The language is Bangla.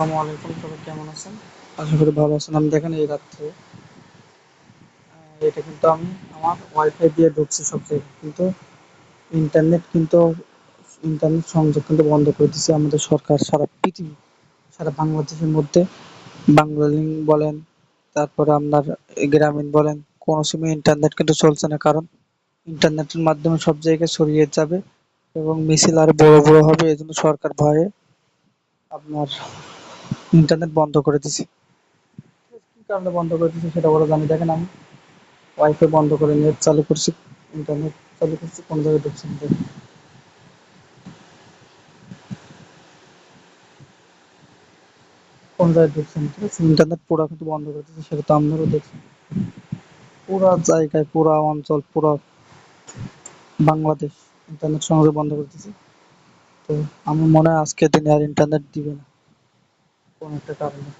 আসসালামু আলাইকুম সবাই কেমন আছেন? আশা করি ভালো আছেন। আমি দেখেন এই রাত্রে এটা কিন্তু আমি আমার ওয়াইফাই দিয়ে ঢুকছি সব জায়গায়, কিন্তু ইন্টারনেট কিন্তু ইন্টারনেট সংযোগ কিন্তু বন্ধ করে দিয়েছে আমাদের সরকার, সারা পৃথিবী, সারা বাংলাদেশের মধ্যে। বাংলা লিঙ্ক বলেন, তারপরে আপনার গ্রামীণ বলেন, কোনো সময় ইন্টারনেট কিন্তু চলছে না, কারণ ইন্টারনেটের মাধ্যমে সব জায়গায় ছড়িয়ে যাবে এবং মিছিল আর বড় বড় হবে এই জন্য সরকার ভয়ে আপনার ইন্টারনেট বন্ধ করে দিছে। কি কারণে বন্ধ করে দিছে সেটা বড় জানি। দেখেন আমি ওয়াইফাই বন্ধ করে নেট চালু করছি ইন্টারনেট চালু করছি কোন জায়গায় ঢুকছি দেখেন। কোন জায়গায় ঢুকছি না ঠিক আছে? ইন্টারনেট পুরো কিন্তু বন্ধ করে দিচ্ছে সেটা তো আপনারাও দেখছেন। পুরা জায়গায় পুরা অঞ্চল পুরা বাংলাদেশ ইন্টারনেট সংযোগ বন্ধ করে দিচ্ছে তো আমার মনে হয় আজকের দিনে আর ইন্টারনেট দিবে না। কোন একটা কারণে